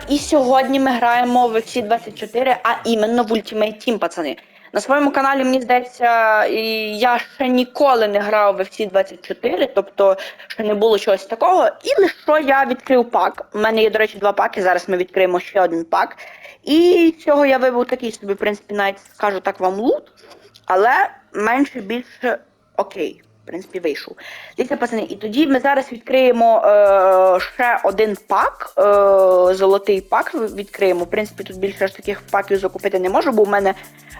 Назар, і сьогодні ми граємо в FC 24, а іменно в Ultimate Team, пацани. На своєму каналі, мені здається, я ще ніколи не грав в FC 24, тобто ще не було чогось такого. І лише я відкрив пак. У мене є, до речі, два паки. Зараз ми відкриємо ще один пак. І цього я вибив такий собі, в принципі, навіть скажу так вам лут. Але менше більше окей. Принципі, вийшов. Дивіться, пацани, і тоді ми зараз відкриємо е, ще один пак, е, золотий пак відкриємо. В принципі, тут більше ж таких паків закупити не можу, бо в мене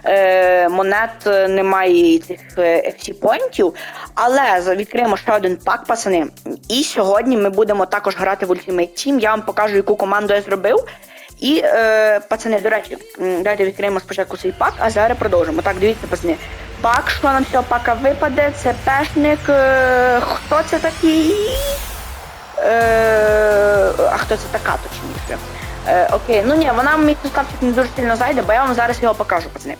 е, монет е, немає і цих е, FC поінтів. Але відкриємо ще один пак, пацани. І сьогодні ми будемо також грати в Ultimate Team. Я вам покажу, яку команду я зробив. І, е, пацани, до речі, давайте відкриємо спочатку цей пак, а зараз продовжимо. Так, дивіться, пацани. Пак, що нам цього пака випаде? Це пешник. Е, хто це такий? Е, а хто це така, точніше? Е, окей, ну ні, вона мій составчик не дуже сильно зайде, бо я вам зараз його покажу, пацани.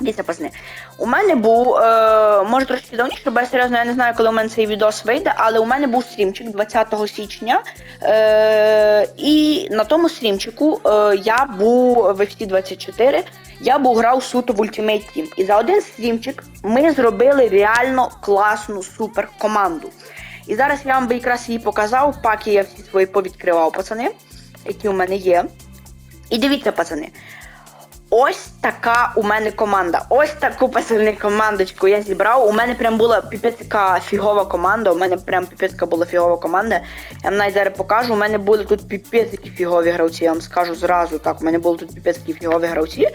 Дивіться, пацани. У мене був, е, може трошки давніше, бо я серйозно я не знаю, коли у мене цей відос вийде, але у мене був стрімчик 20 січня. Е, і на тому стрімчику е, я був в FC 24, я був грав суто в Ultimate Team. І за один стрімчик ми зробили реально класну супер команду. І зараз я вам би якраз її показав, паки я всі свої повідкривав, пацани, які у мене є. І дивіться, пацани. Ось така у мене команда. Ось таку пацани командочку я зібрав. У мене прям була піпецька фігова команда. У мене прям піпецька була фігова команда. Я вам навіть зараз покажу. У мене були тут піпецькі фігові гравці. Я вам скажу зразу так. У мене були тут піпецькі фігові гравці.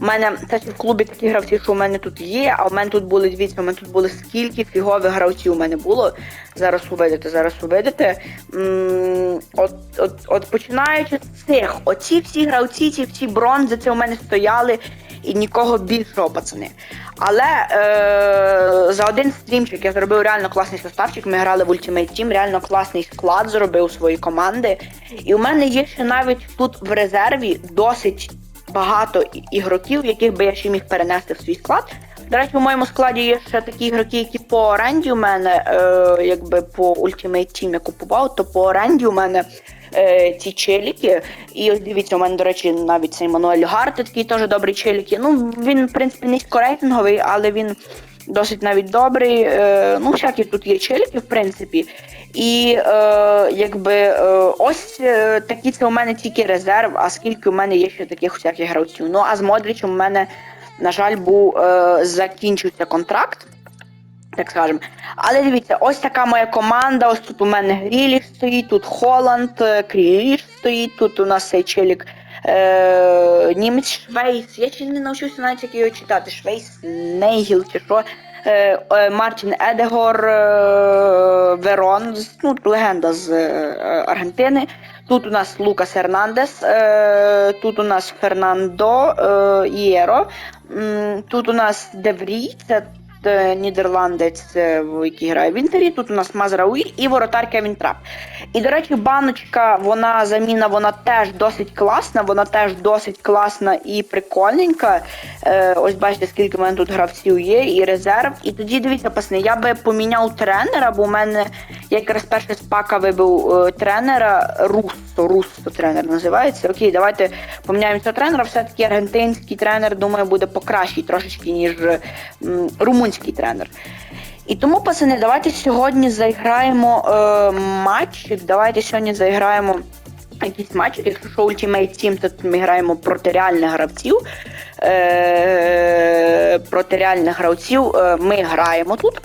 У мене це в клубі такі гравці, що у мене тут є. А у мене тут були дивіться, у мене тут були скільки фігових гравців у мене було. Зараз увидите, зараз увидите. От, от, от починаючи з цих, оці всі гравці, ці всі бронзи, це у мене стояли і нікого більшого, пацани. Але е, за один стрімчик я зробив реально класний составчик. Ми грали в Ultimate Team, реально класний склад зробив свої команди. І у мене є ще навіть тут в резерві досить багато ігроків, яких би я ще міг перенести в свій склад. До речі, у моєму складі є ще такі ігроки, які по оренді у мене, е, якби по Ultimate Team я купував, то по оренді у мене е, ці челіки. І ось дивіться, у мене, до речі, навіть цей Мануель Гарте такий теж добрий челіки. Ну, він, в принципі, низькорейтинговий, але він досить навіть добрий. Е, ну, всякі тут є челіки, в принципі. І е, якби е, ось е, такі це у мене тільки резерв, а скільки у мене є ще таких всяких гравців. Ну а з Модрічем у мене, на жаль, був е, закінчився контракт. Так скажемо. Але дивіться, ось така моя команда. Ось тут у мене Гріліш стоїть, тут Холланд, е, Кріліш стоїть, тут у нас цей челік е, німець Швейц. Я ще не навчився навіть як його читати. Швейц, Нейгіл чи що. Е, е, Мартін Едегор е, Верон, ну, легенда з е, Аргентини. Тут у нас Лукас Ернандес, е, тут у нас Фернандо е, Ієро, тут у нас Деврі, це нідерландець, е, в який грає в Інтері. Тут у нас Мазрауї і воротар Кевін Трап. І, до речі, баночка, вона заміна, вона теж досить класна, вона теж досить класна і прикольненька. Е, ось бачите, скільки в мене тут гравців є, і резерв. І тоді дивіться, пасни, я би поміняв тренера, бо у мене якраз перший з пака вибив е, тренера Руссо, Руссо тренер називається. Окей, давайте поміняємо цього тренера. Все-таки аргентинський тренер, думаю, буде покращий трошечки, ніж м, румунський тренер. І тому, пацани, давайте сьогодні заіграємо е, матч. Давайте сьогодні заіграємо якийсь матч. Якщо що Ultimate Team, то ми граємо проти реальних гравців. Е, проти реальних гравців е, ми граємо тут.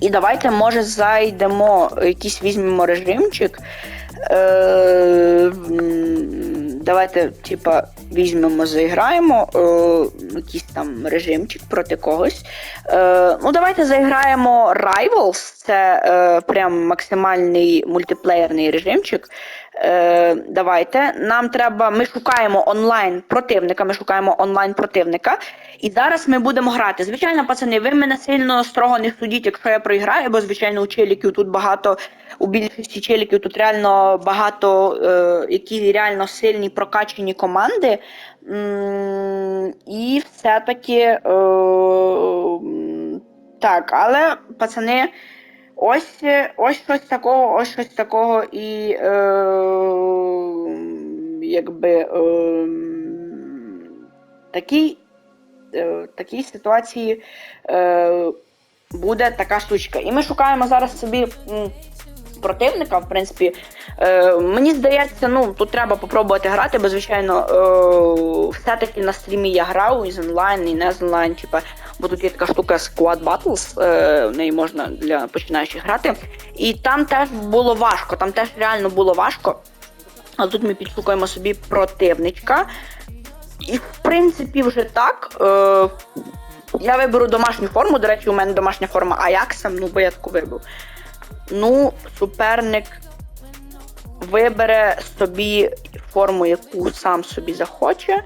І давайте, може, зайдемо, якийсь візьмемо режимчик. Е, давайте, типа, візьмемо, заіграємо е, якийсь там режимчик проти когось. Е, ну, давайте заіграємо Rivals. Це е, прям максимальний мультиплеєрний режимчик. Е, давайте. Нам треба. Ми шукаємо онлайн противника. Ми шукаємо онлайн противника. І зараз ми будемо грати. Звичайно, пацани, ви мене сильно строго не судіть, якщо я проіграю, бо звичайно у челіків тут багато, у більшості челіків тут реально багато, е, які реально сильні прокачені команди. М, і все-таки. Е, так, але пацани. Ось, е, ось щось такого, ось щось такого і. Е, якби ем, такій, е, такій ситуації е, буде така штучка. І ми шукаємо зараз собі. Противника, в принципі, е, мені здається, ну тут треба попробувати грати, бо звичайно, е, все-таки на стрімі я грав із онлайн, і не з онлайн, типа, бо тут є така штука Squad Battles, е, в неї можна для починаючих грати. І там теж було важко, там теж реально було важко. Але тут ми підшукаємо собі противничка. І в принципі вже так. Е, я виберу домашню форму. До речі, у мене домашня форма Аякса, ну бо я таку вибив. Ну, суперник вибере собі форму, яку сам собі захоче.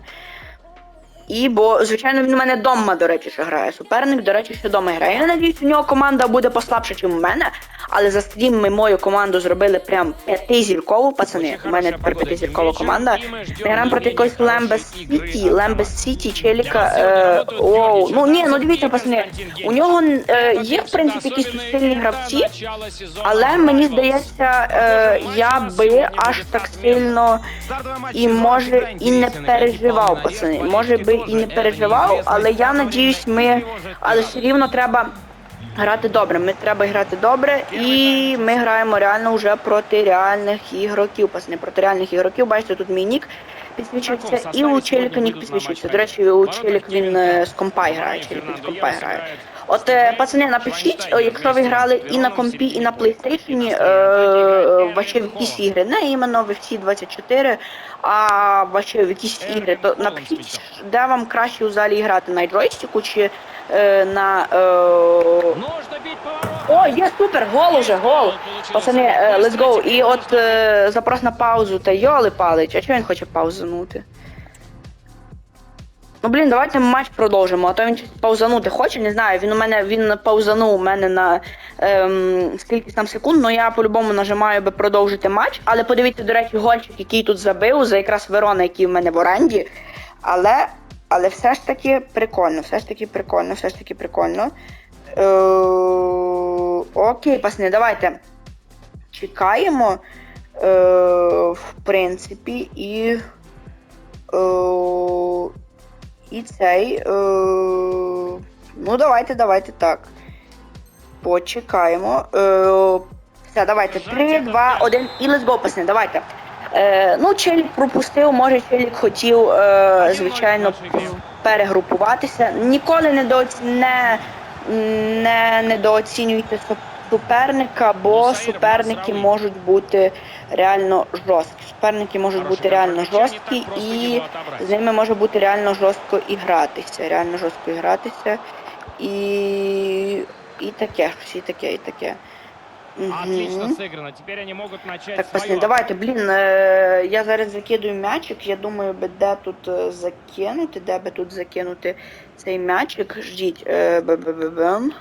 І бо, звичайно, він у мене дома, до речі, ще грає. Суперник, до речі, ще дома грає. Я надіюсь, у нього команда буде послабша, ніж у мене. Але за стрім ми мою команду зробили прям п'ятизіркову, пацани. У мене тепер п'ятизіркова команда. Ми граємо проти якогось Лембес Сіті, Лембес Сіті, Челіка. Е, оу. Ну ні, ну дивіться, пацани. У нього е, є, в принципі, якісь тут сильні гравці, але мені здається, е, я би аж так сильно і може і не переживав, пацани. Може би і не переживав, але я надіюсь, ми. Але все рівно треба грати добре. Ми треба грати добре, і ми граємо реально вже проти реальних ігроків. Пацани, проти реальних ігроків. Бачите, тут мій нік підсвічується, і у Челіка нік підсвічується. До речі, у Челік він е, з компай грає. Челік він з компай грає. От, е, пацани, напишіть, якщо ви грали і на компі, і на PlayStation, е, ваші якісь ігри, не іменно в всі 24, а бачив в якісь ігри, то напишіть, де вам краще у залі грати, на джойстику чи е, на... Е, о, є супер, гол уже, гол. Пацани, е, let's go. І от е, запрос на паузу, та йоли палич, а чого він хоче паузанути? Ну блін, давайте матч продовжимо, а то він паузанути хоче, не знаю. Він у мене він паузанув у мене на ем, скільки там секунд, ну я по-любому нажимаю би продовжити матч. Але подивіться, до речі, гольчик, який тут забив, за якраз Верона, який в мене в оренді. Але, але все ж таки прикольно, все ж таки прикольно, все ж таки прикольно. Е, окей, пасни, давайте. Чекаємо. Е, в принципі, і. Е, і цей. Е, ну, давайте, давайте так. Почекаємо. Е, все, давайте. 3, 2, 1 і go, пасни, давайте. Е, ну, Челік пропустив, може Челік хотів, е, звичайно, перегрупуватися. Ніколи не, дооці... не, не недооцінюйте суп- суперника, бо суперники можуть бути реально жорсткі. Суперники можуть бути реально жорсткі і з ними може бути реально жорстко і гратися. Реально жорстко і гратися. І, і таке, і таке, і таке. Отлично сыграно. Теперь они могут начать Так, пацани, давайте, блін, е, я зараз закидую м'ячик, я думаю, би де тут е, закинути, де би тут закинути цей м'ячик. Ждіть. Е, бе-бе-бе-бем.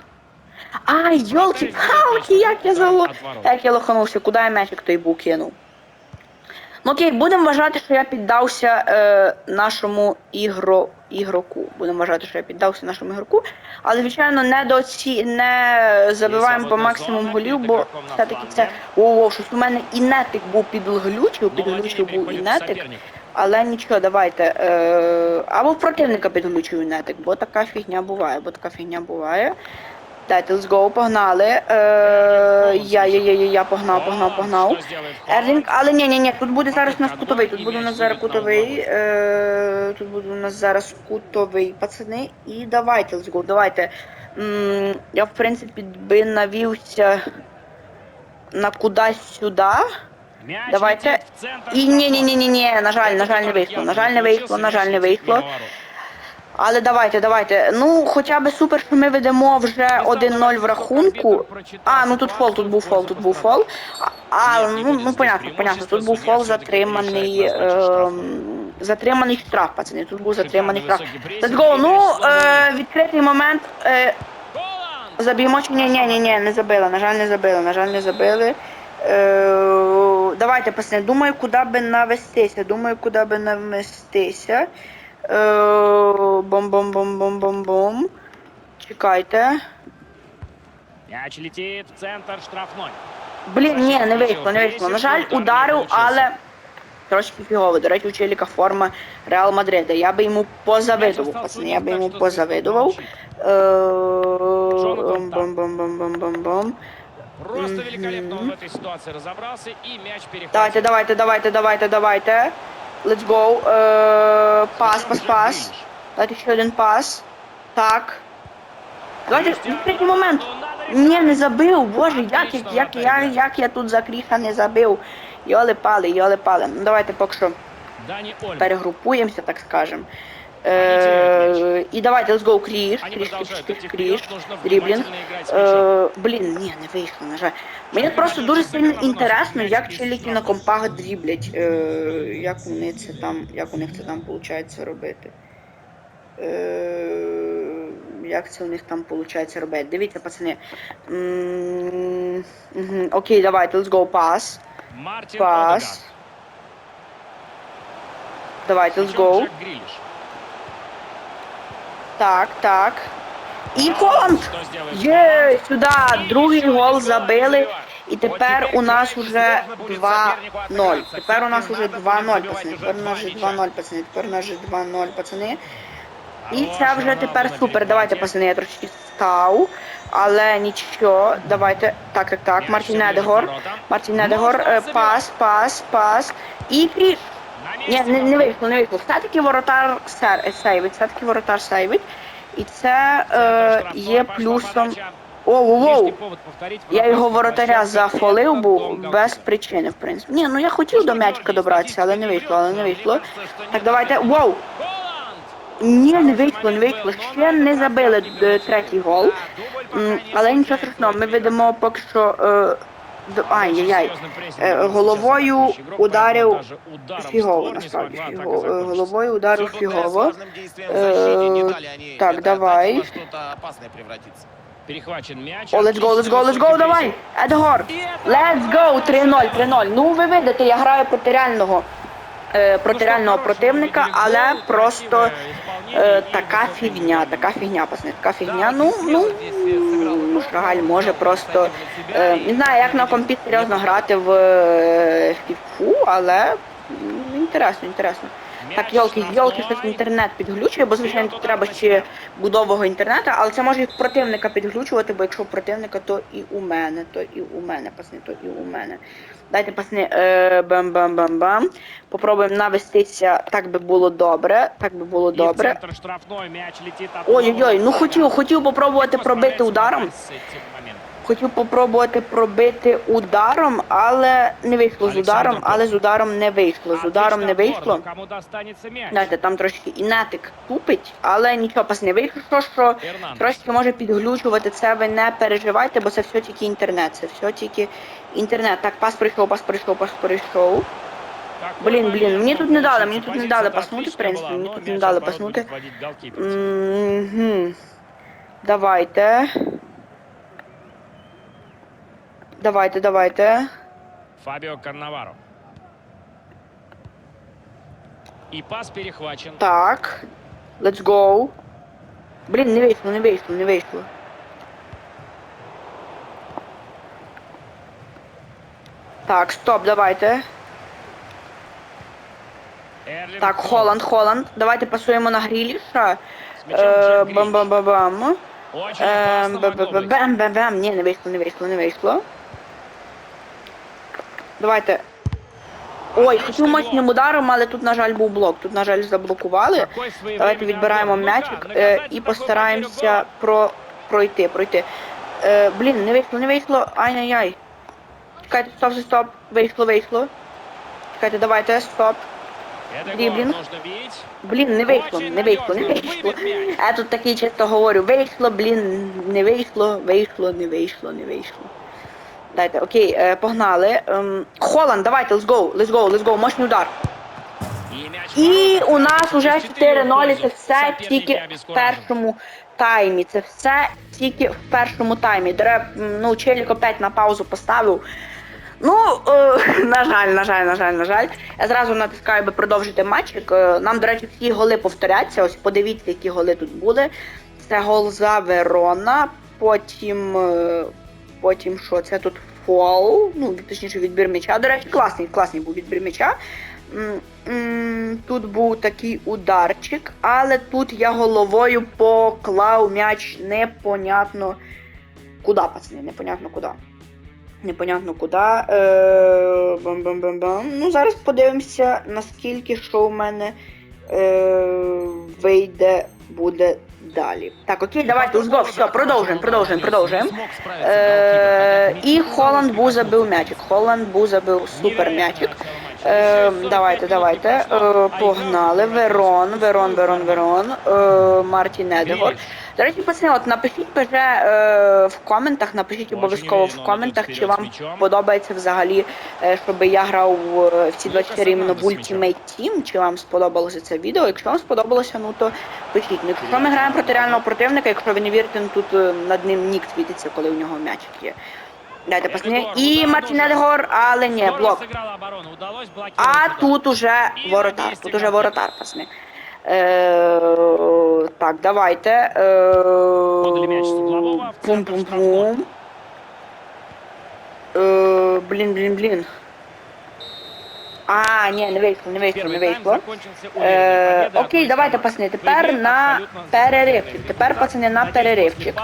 Ай, йолки, палки, як я зало... Як я лоханувся, куди я м'ячик той був кинув? Ну окей, будемо вважати, що я піддався е, нашому ігро, ігроку. Будемо вважати, що я піддався нашому ігроку. Але, звичайно, не до ці не забиваємо по максимуму голів, бо все-таки це. О, щось у мене і нетик був підглючив, підглючив був і нетик. Але нічого, давайте. Е, або в противника підглючив нетик, бо така фігня буває, бо така фігня буває. Дайте, let's go, погнали. Е, я, я, я, я, я погнав, погнав, погнав. Ерлінг, але ні, ні, ні, тут буде зараз у нас кутовий, тут буде у нас зараз кутовий, е, тут буде у нас зараз кутовий, пацани, і давайте, let's go, давайте. Я, в принципі, би навівся на кудись сюди. Давайте. І ні, ні, ні, ні, ні, на жаль, на жаль, не вийшло, на жаль, не вийшло, на жаль, не вийшло. Але давайте, давайте. Ну, хоча б супер, що ми ведемо вже 1-0 в рахунку. А, ну тут фол, тут був фол, тут був фол. А, ну, ну понятно, понятно. Тут був фол затриманий. ем, затриманий штраф, пацани. Тут був затриманий штраф. Let's go. Ну, е, відкритий момент. Е, заб'ємо чи ні, ні, ні, ні, не забили. На жаль, не забили, на жаль, не забили. Е, давайте, пацани, думаю, куди би навестися. Думаю, куди би навестися. Е, Бом-бом-бом-бом-бом-бом. Чекайте. Мяч летит в центр штрафной. Блін, ні, не вийшло, не вийшло. На жаль, ударив, але. трошки фігово. До речі, у Челіка форма Реал Мадрида. Я би йому позавидував, пацани, я би йому позавидував. Е, Бам-бам-бам-бам-бам-бам. Просто великолепно в этой ситуации разобрался и мяч перехватил. Давайте, давайте, давайте, давайте, давайте. Let's go. Е, Пас, пас, пас. Давайте ще один пас. Так. Давайте, третій момент. Ні, не забив, боже, як, як, як, я, як я тут за кріха не забив. Йоли пали, йоли пали. Ну давайте поки що перегрупуємося, так скажем. Е, і давайте, let's go, продолжают кріш, идти кріш, вперед, дріблінг. Е, блін, ні, не вийшло, на жаль. Мені просто дуже сильно інтересно, як челіки на компах дріблять, е, як вони це там, як у них це там виходить робити. Е, як це у них там виходить робити? Дивіться, пацани. М, Окей, давайте, let's go, пас. Пас. Давайте, let's go. Джек Грилиш. Так, так. І Холланд! Что сделает Є, Холланд? сюди, И другий еще один гол гол забили. забивает. І Вот тепер теперь у нас Грилиш уже сложно будет 2-0. сопернику отыграться. Тепер у нас уже Всё-таки 2-0, надо пацани. забивать Тепер у уже нас два вже 2-0, мяча. пацани. Тепер у нас вже 2-0, пацани. І Хороший це вже Роналдо тепер на супер. Давайте, перехвате. пацани, я трошки став. Але нічого. Давайте. Так, так, так. Мяч Мартін всё ближе к Недегор. воротам. Мартін Недегор. Можна е, забивати. Пас, пас, пас. І кріш. Ні, не, не вийшло, не вийшло. Все-таки воротар сейвить, все-таки воротар сейвить. І це е, є плюсом. Оу, воу. Я його воротаря зафолив був без причини, в принципі. Ні, ну я хотів до м'ячика добратися, але не вийшло, але не вийшло. Так, давайте. Воу! Ні, не вийшло, не вийшло. Ще не забили е, третій гол. Але нічого страшного, ми ведемо поки що. е, Ай-яй-яй. Е, головою ударив фігово, насправді. Е, головою ударив фігово. Е, Так, давай. Перехвачен мяч. О, let's go, let's go, let's go, давай! Едгор! Let's go! 3-0, 3-0. Ну, ви видите, я граю проти реального, е, проти реального противника, але просто е, така фігня, така фігня, пацани, така фігня. Ну, ну, ну, Шрагаль може просто, е, не знаю, як на компі серйозно грати в е, фіфу, але інтересно, інтересно. Так, йолки, йолки, щось інтернет підглючує, бо звичайно тут треба ще будового інтернету, але це може і противника підглючувати, бо якщо противника, то і у мене, то і у мене, пацани, то і у мене. Дайте, пацани, е, бам-бам-бам-бам. Попробуємо навестися, так би було добре, так би було Добре. Ой-ой-ой, ну хотів, хотів попробувати пробити ударом. Хотів попробувати пробити ударом, але не вийшло з ударом, але з ударом не вийшло. З ударом не вийшло. Знаєте, там трошки інетик тупить, але нічого пас не вийшло, що Ернандес. трошки може підглючувати це, ви не переживайте, бо це все тільки інтернет, це все тільки інтернет. Так, пас прийшов, пас прийшов, пас прийшов. Какой Блін, блін, момент мені был тут не дали, получился. мені тут не Позиция дали была паснути, в отличная принципі, была, мені но тут не мяч дали наоборот паснути. будет вводить голкиперец. Мгм. Давайте. Давайте, давайте. Фабио Каннаваро. И пас перехвачен. Так. Let's go. Блін, не вийшло, не вийшло, не вийшло. Так, стоп, давайте. Эрлинг Так, Холланд, Холланд. Давайте пасуємо на Гріліша. С мячом Е, Джек Грилиш. Бам-бам-бам-бам. Очень Ем, опасно могло быть. Бам-бам-бам. Ні, не вийшло, не вийшло, не вийшло. Давайте. Ой, хотів мощним ударом, але тут, на жаль, був блок. Тут, на жаль, заблокували. Какой своевременный Давайте відбираємо отбор. Ну да, м'ячик наказать е, за і такую постараємося потерю про, пройти, пройти. Е, блін, не вийшло, не вийшло. Ай-яй-яй. Чекайте, стоп, стоп. Вийшло, вийшло. Чекайте, давайте, стоп. бить. Блін, не вийшло, не вийшло, не вийшло. Я тут такий чисто говорю, вийшло, блін, не вийшло, вийшло, не вийшло, не вийшло. Дайте, окей, е, погнали. Ем, Холланд, давайте, let's go, let's go, let's go, мощний удар. І у нас уже 4-0 4-0, і в це все тільки в першому таймі. Це все тільки в першому таймі. Дерев, ну, Челік опять на паузу поставив. Ну, е, на жаль, на жаль, на жаль, на жаль. Я зразу натискаю, би продовжити матчик. Е, Нам, до речі, всі голи повторяться. Ось подивіться, які голи тут були. Це гол за Верона, потім. е, Потім що? Це тут фол, ну точніше відбір м'яча. До речі, класний, класний був відбір м'яча. Тут був такий ударчик, але тут я головою поклав м'яч непонятно куди, пацани, непонятно куди. Непонятно куди. Е, бам-бам-бам-бам. Ну, зараз подивимося, наскільки що у мене е, вийде буде далі. Так, окей, давайте, let's go, все, продовжуємо, продовжуємо, продовжуємо. Е, і Холланд був забив м'ячик. Холланд був забив супер м'ячик. Е, давайте, давайте. Е, погнали. Верон, Верон, Верон, Верон. Е, Мартін Едегор. До речі, пацани, от напишіть вже е, в коментах, напишіть обов'язково в коментах, чи вам подобається взагалі, е, щоб я грав е, в ці 24 іменно в Ultimate Team, чи вам сподобалося це відео. Якщо вам сподобалося, ну то пишіть. Ну, якщо ми граємо проти реального противника, якщо ви не вірите, ну, тут е, над ним нік світиться, коли у нього м'ячик є. Дайте пацани. І Мартін Едегор, але ні, блок. А тут уже воротар, тут уже воротар, пацани. Е, так, давайте. Е, Пум-пум-пум. Е, блін, блін, блін. А, ні, не вийшло, не вийшло, не вийшло. Е, окей, давайте, пацани, тепер на переривчик. Тепер, пацани, на переривчик.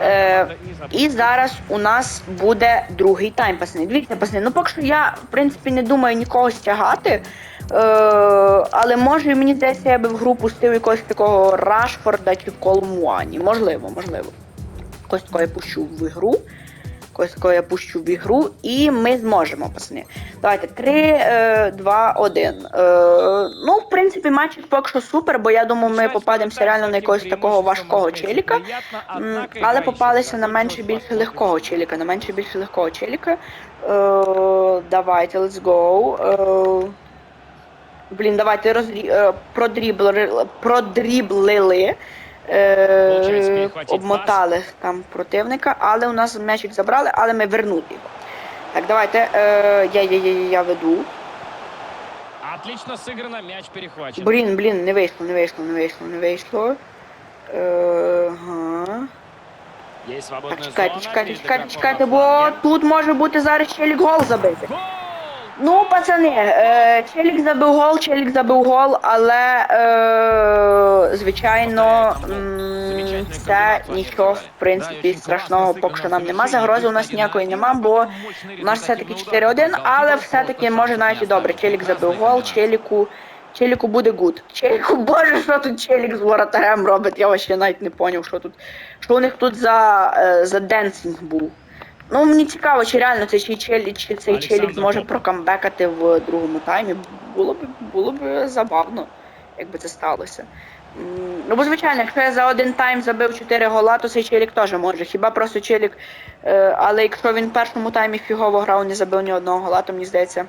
Е, і зараз у нас буде другий тайм, пацани. Дивіться, пацани, ну поки що я, в принципі, не думаю нікого стягати. Е, але може мені здається, я би в гру пустив якогось такого Рашфорда чи Колмуані. Можливо, можливо. Когось такого я пущу в ігру. Когось такого я пущу в ігру, і ми зможемо, пацани. Давайте, 3, 2, 1. Е, ну, в принципі, матч поки що супер, бо я думаю, ми попадемося реально на якогось такого важкого челіка. Але попалися на менше більше легкого челіка. На менше більше легкого челіка. Е, давайте, let's go. Е, блін, давайте розрі... е, продріблили. Е, обмотали там противника, але у нас м'ячик забрали, але ми вернули його. Так, давайте. Е, я, я, я, я, веду. Отлично сыграно, мяч перехвачен. Блін, блін, не вийшло, не вийшло, не вийшло, не вийшло. Е, ага. Есть Так, чекайте, зона. чекайте, чекайте, чекайте, бо тут може бути зараз челік гол забити. Гол! Ну, пацани, е, челік забив гол, челік забив гол, але е, звичайно м, це нічого в принципі страшного, поки що нам нема. Загрози у нас ніякої нема, бо у нас все-таки 4-1, але все-таки може навіть і добре. Челік забив гол, челіку. Челіку буде гуд. Челіку, боже, що тут челік з воротарем робить, я ще навіть не поняв, що тут. Що у них тут за, е, за денсинг був. Ну, мені цікаво, чи реально цей челік, чи цей челік зможе прокамбекати в другому таймі. Було б було б забавно, якби це сталося. Ну, бо звичайно, якщо я за один тайм забив 4 гола, то цей челік теж може. Хіба просто челік. Е, але якщо він в першому таймі фігово грав, не забив ні одного гола, то мені здається,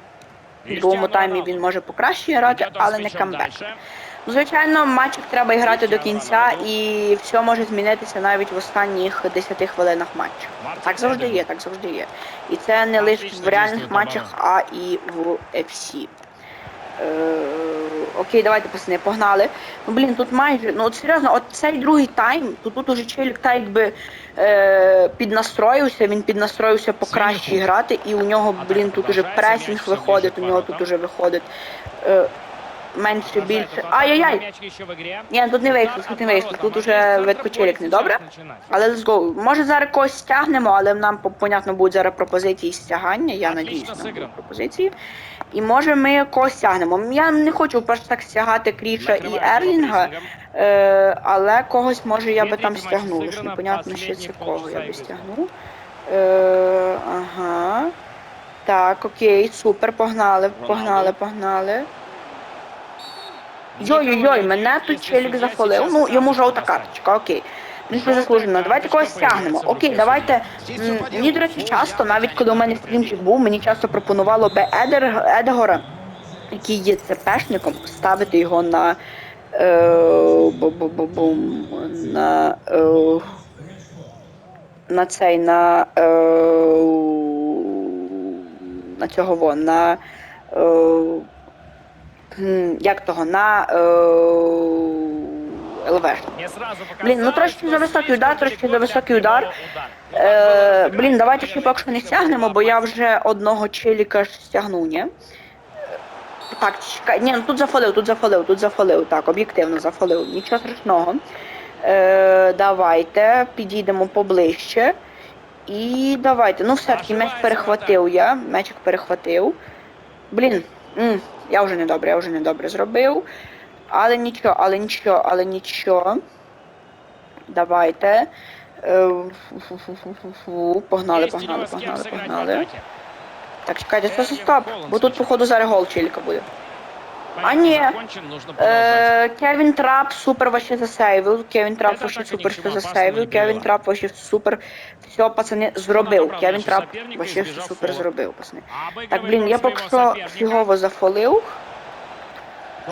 в другому таймі він може покраще грати, але не камбек. Звичайно, матчик треба грати до кінця, і все може змінитися навіть в останніх 10 хвилинах матчу. Так завжди є, так завжди є. І це не лише в реальних матчах, а і в FC. Е, окей, давайте пацани, погнали. Ну блін, тут майже, ну от серйозно, от цей другий тайм, то тут уже челік так якби е, піднастроївся, він піднастроївся покраще грати, і у нього, блін, тут уже пресінг виходить, у нього тут уже виходить. Е, менше більше. Ай-яй-яй! Ні, тут не вийшло, тут не вийшло. Тут уже видкочелік не добре. Але let's go. Може зараз когось стягнемо, але нам понятно будуть зараз пропозиції стягання. Я надіюсь, нам будуть пропозиції. І може ми когось стягнемо. Я не хочу перш так стягати Кріша і Ерлінга, е, але когось може я би там стягнув. Лише непонятно последні це кого я би стягнув. Е, ага. Так, окей, супер, погнали, погнали, погнали. Йой-йой-йой, мене тут челік зафолив. Ну, йому жовта карточка, окей. Він це заслужено. Давайте когось стягнемо. Окей, давайте. м, Мені, до речі, часто, навіть коли у мене стрімчик був, мені часто пропонувало би Едер, Едегора, який є ЦПшником, ставити його на. Е, бу-бу-бу-бум, на. Е, на цей, на. Е, на цього во, на. Е, як того, на. Е, ЛВ. Блін, ну трошки за високий удар, трошки за високий удар. Е, блін, давайте ще поки що не стягнемо, бо я вже одного челіка ж стягнув, ні? Так, чекай. Ні, ну тут зафалив, тут зафалив, тут зафалив. Так, об'єктивно зафалив. Нічого страшного. Е, давайте підійдемо поближче. І давайте. Ну все-таки м'яч перехватив я. М'ячик перехватив. Блін, м, я вже не добре, я вже не добре зробив. Але нічого, але нічого, але нічого. Давайте. Е. Погнали, погнали, погнали, погнали. Так, чекайте, стоп, стоп. Бо тут, походу, зараз гол чілька буде. Понятно, ні. Е, Кевін Трап супер вообще засейвив. Кевін Трап вообще супер все засейвив. Кевін. Трап вообще супер. Все, пацани, зробив. Кевін Трап вообще збіжав супер зробив, пацани. Так, блін, я поки що фігово зафолив.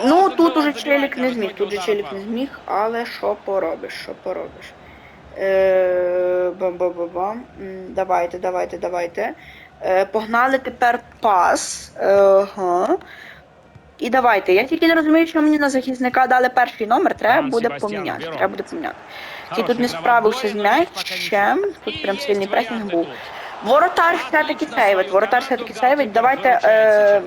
Ну, тут уже челік не зміг, тут же челік не зміг, але що поробиш, що поробиш. Е, Бам-бам-бам. М, Давайте, давайте, давайте. Е, Погнали тепер пас. Е, Ага. І давайте. Я тільки не розумію, що мені на захисника дали перший номер, треба буде поміняти. Треба буде поміняти. Ті тут не справився з м'ячем. Тут прям сильний пресінг був. Воротар все-таки сейвить, воротар все-таки сейвить. Давайте е,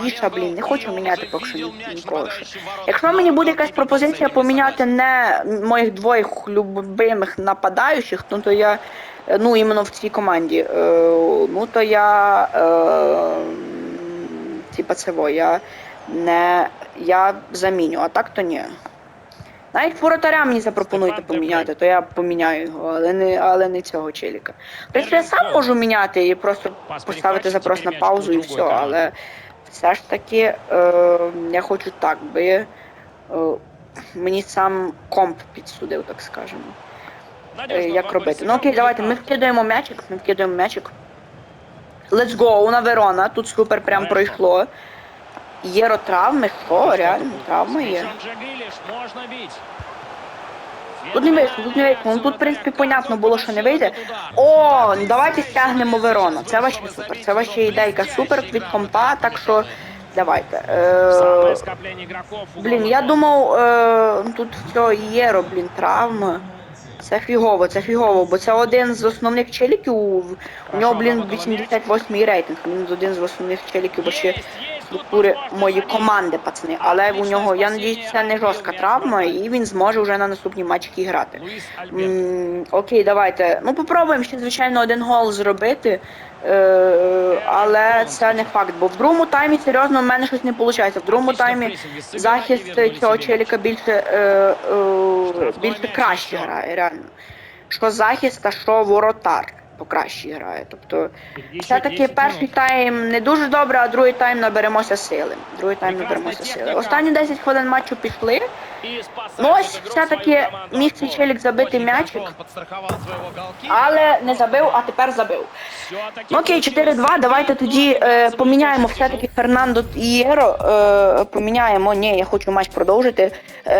Кріша, блін, не хочу міняти поки що ні- нікого. ще. Якщо мені буде якась пропозиція поміняти не моїх двох любимих нападаючих, ну то я, е, ну іменно в цій команді, е, ну то я, е, типа цього, я не, я заміню, а так то ні. Навіть воротаря мені запропонуйте Степан поміняти, то я поміняю його, але не, але не цього челіка. Тобто я сам можу міняти і просто поставити запрос на паузу і все, але все ж таки е, я хочу так, би е, мені сам комп підсудив, так скажемо. Е, як робити. Ну окей, давайте, ми вкидаємо м'ячик, ми вкидаємо м'ячик. Let's go, на Верона, тут супер прям пройшло. Єро травми, що, реально, травма є. Тут не вийшло, тут не вийшло. Ну тут, в принципі, понятно було, що не вийде. О, ну давайте стягнемо Верона. Це ваші супер. Це ваша ідейка супер від компа, так що давайте. Е, блін, я думав, е, тут все єро, блін, травми. Це фігово, це фігово, бо це один з основних челіків. У нього, блін, 88 рейтинг. Він один з основних челіків бо тут структури моєї команди, пацани. Але у нього, я надіюсь, це не жорстка травма, і він зможе вже на наступній матчі грати. М, Окей, давайте. Ну попробуємо ще, звичайно, один гол зробити. Е, але це не факт, бо в другому таймі серйозно в мене щось не виходить. В другому таймі захист цього челіка більше, е, е, більше краще грає, реально. Що захист, а що воротар покраще грає. Тобто, все-таки перший тайм не дуже добре, а другий тайм наберемося сили. Другий тайм наберемося сили. Останні 10 хвилин матчу пішли. Ну ось все-таки міг цей челік забити м'ячик, але не забив, а тепер забив. Ну, окей, 4-2. Давайте тоді Ну, е, поміняємо все-таки. Фернандо і Єро. Е, поміняємо. Ні, я хочу матч продовжити. Е,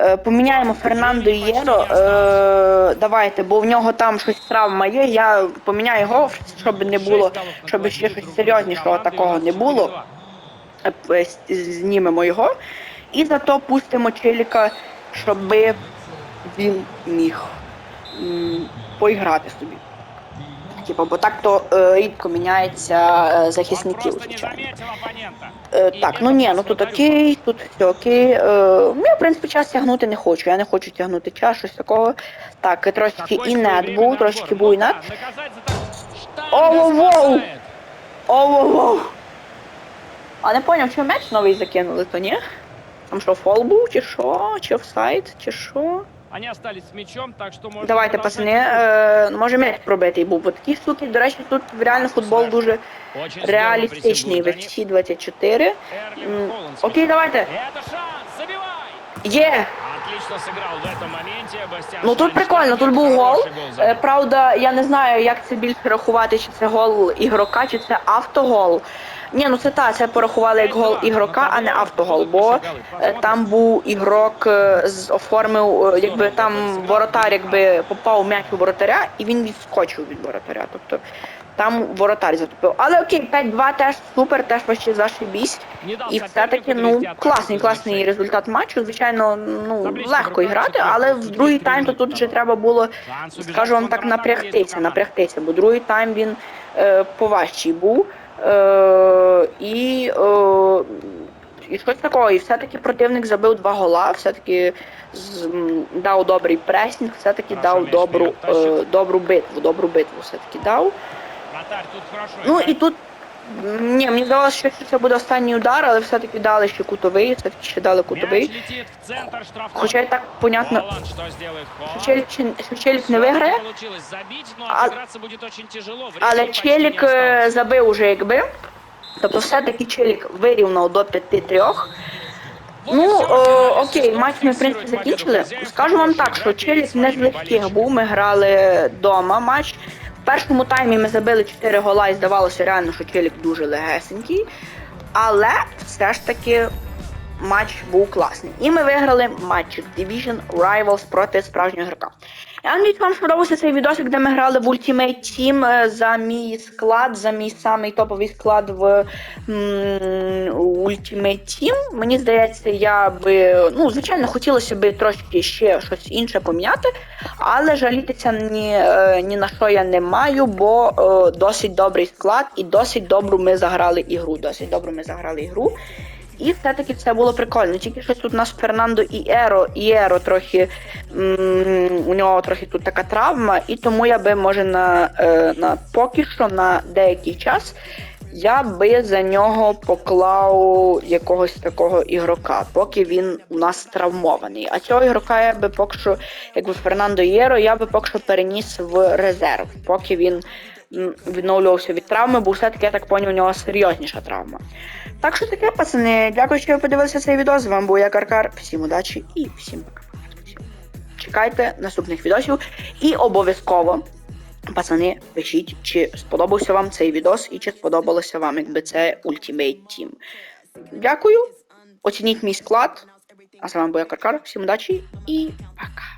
е, поміняємо Фернандо і Єро. Е, давайте, бо в нього там щось травма є. Я поміняю його, щоб не було, щоб ще щось серйознішого такого не було. Е, е, Знімемо його. І зато пустимо Челіка, щоб він міг поіграти собі. Типа, бо так то е, рідко міняється е, захисників, звичайно. Е, так, ну ні, ну тут окей, тут все окей. Е, ну, я, в принципі, час тягнути не хочу. Я не хочу тягнути час, щось такого. Так, і трошки і нет був, трошки був і нет. спасает. Оу-воу-воу! А не поняв, що меч новий закинули, то ні? Там що, фол був, чи що? Чи офсайд, чи що? Они остались с мячом, так что можно Давайте, продолжать пацани, игру. е, може м'яч пробитий був. Бо такі штуки, до речі, тут реально футбол дуже Очень здорово реалістичний в прессингуют они. FC 24. Эрлинг М, Холланд Окей, давайте. Это шанс, забивай! Є! Отлично сыграл в этом моменте Бастиан Ну тут Швайнштейгер. прикольно, тут був гол. Хороший гол Е, забил. Правда, я не знаю, як це більше рахувати, чи це гол ігрока, чи це автогол. Ні, ну це та, це порахували як гол ігрока, а не автогол, бо е, там був ігрок е, з оформив, е, якби там воротар, якби попав м'яч у воротаря, і він відскочив від воротаря. Тобто там воротар затупив. Але окей, 5-2 теж супер, теж вообще зашибісь. І все-таки, ну, класний, класний результат матчу. Звичайно, ну легко грати, але в другий тайм то тут вже треба було, скажу вам так, напрягтися, напрягтися, бо другий тайм він е, поважчий був. Е, і, е, і щось такого. І все-таки противник забив два гола, все-таки дав добрий пресінг, все-таки дав добру, е, добру битву, добру битву все-таки дав. Ну і тут. м, Ні, мені здалося, що це буде останній удар, але все-таки дали ще кутовий, все-таки ще дали Мяч кутовий. летит в центр штрафной. Хоча і так понятно, Холланд что сделает? що Холланд. Челік, чи- що Челік не Всё, виграє, получилось забить, но А- отыграться будет очень тяжело. Времени але почти Челік не е, осталось. забив уже якби. Тобто все-таки Челік вирівняв до 5-3. Вот и Ну, всё, е, финальный окей, свисток матч ми в принципі фиксирует победу закінчили. хозяев. Скажу вам Хорошая так, що игра перед Челік не з своими легких болельщиками. був. Ми грали вдома матч. Першому таймі ми забили 4 гола і здавалося реально, що Челік дуже легесенький. Але все ж таки матч був класний. І ми виграли матч Division Rivals проти справжнього ігрока. Я надіюсь, вам сподобався цей відосик, де ми грали в Ultimate Team е, за мій склад, за мій самий топовий склад в Ultimate Team. Мені здається, я би, ну, звичайно, хотілося б трошки ще щось інше поміняти, але жалітися ні, е, ні на що я не маю, бо е, досить добрий склад і досить добру ми заграли ігру. Досить добру ми заграли ігру. І все-таки це було прикольно. Тільки щось тут у нас Фернандо і Еро, і Еро трохи м, у нього трохи тут така травма, і тому я би може на, е, на поки що на деякий час я би за нього поклав якогось такого ігрока, поки він у нас травмований. А цього ігрока я би поки що, якби Фернандо Єро, я би поки що переніс в резерв, поки він відновлювався від травми, бо все-таки я так поняв, у нього серйозніша травма. Так що таке, пацани, дякую, що ви подивилися цей відео. З вами був я Каркар. Всім удачі і всім пока. Чекайте наступних відосів і обов'язково. Пацани, пишіть, чи сподобався вам цей відос і чи сподобалося вам, якби це Ultimate Team. Дякую. Оцініть мій склад. А з вами був я Каркар. Всім удачі і пока.